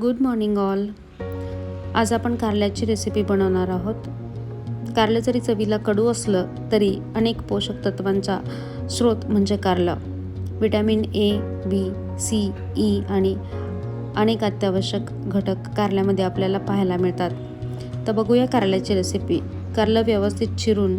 Good morning all आज आपण कारल्याची रेसिपी बनवणार आहोत. कारलं जरी चवीला कडू असलं तरी अनेक पोषक तत्वांचा स्रोत म्हणजे कारलं. Vitamin A B C E आणि अनेक अत्यावश्यक घटक कारल्यामध्ये आपल्याला पाहायला मिळतात. तर बघूया कारल्याची रेसिपी कारलं व्यवस्थित चिरून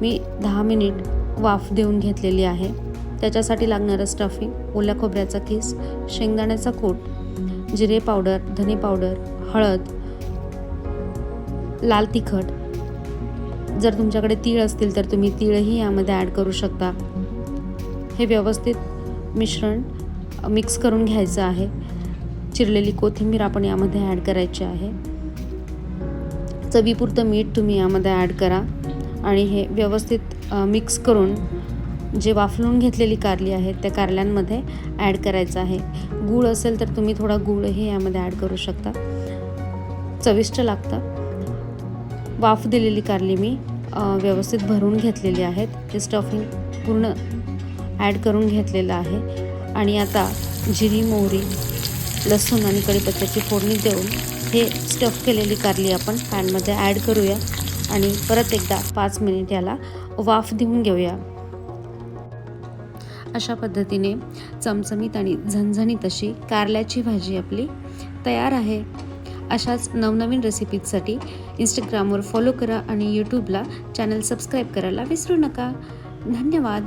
मी दहा मिनिट वाफ देऊन घेतलेली आहे. त्याच्यासाठी लागणारं स्टफिंग ओल्या खोबऱ्याचा किस शेंगदाण्याचा कूट जिरे पावडर धने पावडर हळद लाल तिखट. जर तुमच्याकडे तीळ असतील तर तुम्ही तीळही यामध्ये ॲड करू शकता. हे व्यवस्थित मिश्रण मिक्स करून घ्यायचं आहे. चिरलेली कोथिंबीर आपण यामध्ये ॲड करायची आहे. चवीपुरतं मीठ तुम्ही यामध्ये ॲड करा. आणि हे व्यवस्थित मिक्स करून जे वाफलून घेतलेली कारली आहे त्या कारल्यांमध्ये ॲड करायचं आहे. गूळ असेल तर तुम्ही थोडा गूळही यामध्ये ॲड करू शकता. चविष्ट लागतं. वाफ दिलेली कारली मी व्यवस्थित भरून घेतलेली आहेत. ते स्टफिंग पूर्ण ॲड करून घेतलेलं आहे. आणि आता जिरी मोहरी लसूण आणि कढीपत्त्याची फोडणी देऊन हे स्टफ केलेली कारली आपण पॅनमध्ये ॲड करूया. आणि परत एकदा पाच मिनिट याला वाफ देऊन घेऊया. अशा पद्धतीने चमचमीत आणि झणझणीत अशी कारल्याची भाजी आपली तयार आहे. अशाच नवनवीन रेसिपीजसाठी इंस्टाग्रामवर फॉलो करा आणि यूट्यूबला चॅनल सबस्क्राईब करायला विसरू नका. धन्यवाद.